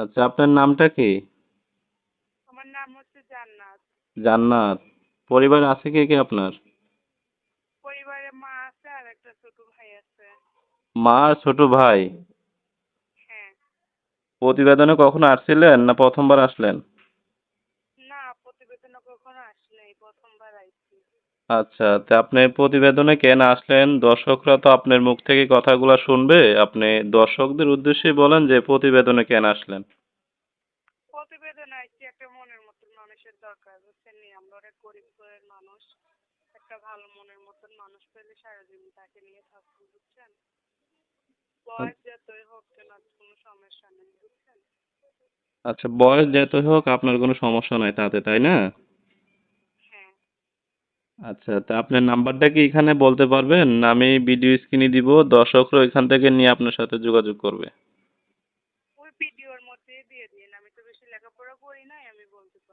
আচ্ছা আপনার নামটা কি? আমার নাম হচ্ছে জান্নাত। জান্নাত। পরিবার আছে কে কে আপনার? পরিবারে মা আছে আর একটা ছোট ভাই আছে। মা আর ছোট ভাই? হ্যাঁ। প্রতিবেদনে কখন আসছিলেন না প্রথমবার আসলেন? কখনো আসলে এই প্রথমবার আইছি। আচ্ছা তা আপনি প্রতিবেদনে কেন আসলেন? দর্শকরা তো আপনার মুখ থেকে কথাগুলো শুনবে। আপনি দর্শকদের উদ্দেশ্যে বলেন যে প্রতিবেদনে কেন আসলেন। প্রতিবেদনে আইছি একটা মনের মতন মানুষের দরকার বুঝছেন নি? আমরা অনেক গরিব ঘরের মানুষ। একটা ভালো মনের মতন মানুষ পেলে সারা জীবন তাকে নিয়ে থাকব বুঝছেন? বয়স যতই হোক কেন কোনো সমস্যা নেই বুঝছেন? আচ্ছা বয়স যতই হোক আপনার কোনো সমস্যা নাই তাতে তাই না? আচ্ছা তা আপনার নাম্বারটা কি এখানে বলতে পারবেন? আমি ভিডিও স্ক্রিনে দিব, দর্শকরা এখান থেকে নিয়ে আপনার সাথে যোগাযোগ করবে। ওই ভিডিওর মধ্যেই দিয়ে দিন, আমি তো বেশি লেখাপড়া করি নাই, আমি বলতে পারি